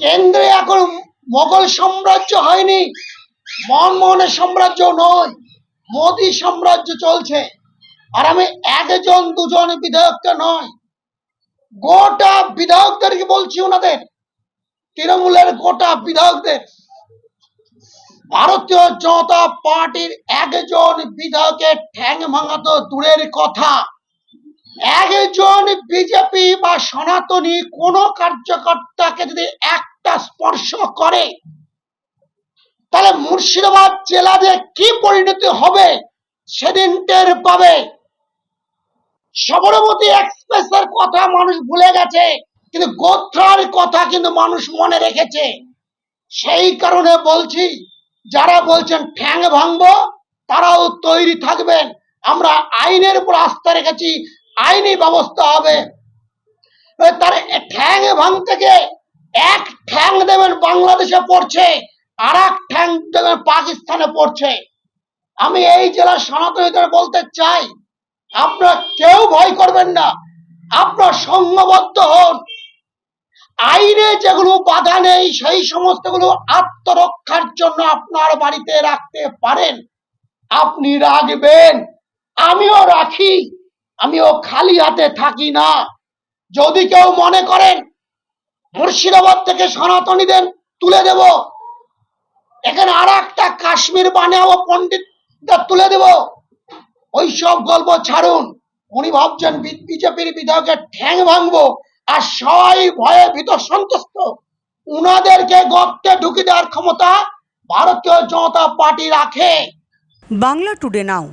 কেন্দ্রে এখন মোগল সাম্রাজ্য হয়নি মনমোহনের সাম্রাজ্য নয়, মোদী সাম্রাজ্য চলছে। আর আমি একজন, দুজন বিধায়ককে নয়, গোটা বিধায়কদেরকে বলছি ওনাদের, তৃণমূলের গোটা বিধায়কদের। ভারতীয় জনতা পার্টির একজন বিধায়কের ঠ্যাং ভাঙা তো দূরের কথা। একজন বিজেপি বা সনাতনী কোন কার্যকর্তাকে যদি একটা স্পর্শ করে, তাহলে মুর্শিদাবাদ জেলা যে কি পরিণতি হবে সেদিন টের পাবে। সবরমতী এক্সপ্রেসের কথা মানুষ ভুলে গেছে, কিন্তু গোত্রার কথা কিন্তু মানুষ মনে রেখেছে। সেই কারণে বলছি, যারা বলছেন ঠ্যাং ভাঙবো, তারাও তৈরি থাকবেন। আমরা আইনের উপর আস্থা রেখেছি আইনি ব্যবস্থা হবে। তার ঠ্যাং ভাঙতে গিয়ে এক ঠ্যাং দেবেন বাংলাদেশে পড়ছে আর এক ঠ্যাং দেবেন পাকিস্তানে পড়ছে। আমি এই জেলার সনাতনীদের বলতে চাই, আপনারা কেউ ভয় করবেন না, আপনার সংঘবদ্ধ হন। আইনে যেগুলো বাধা নেই, সেই সমস্তগুলো আত্মরক্ষার জন্য আপনার বাড়িতে রাখতে পারেন। আপনি রাখবেন, আমিও রাখি। আমিও খালি হাতে থাকি না। যদি কেউ মনে করেন, মুর্শিদাবাদ থেকে সনাতনীদের তুলে দেব, এখানে আর একটা কাশ্মীর বানাবো পণ্ডিত তুলে দেব, ওইসব গল্প ছাড়ুন। উনি ভাবছেন বিজেপির বিধায়কের ঠ্যাং ভাঙবো আর সবাই ভয়ে ভীত সন্তুষ্ট। উনাদেরকে গর্তে ঢুকে দেওয়ার ক্ষমতা ভারতীয় জনতা পার্টি রাখে। Bangla today now.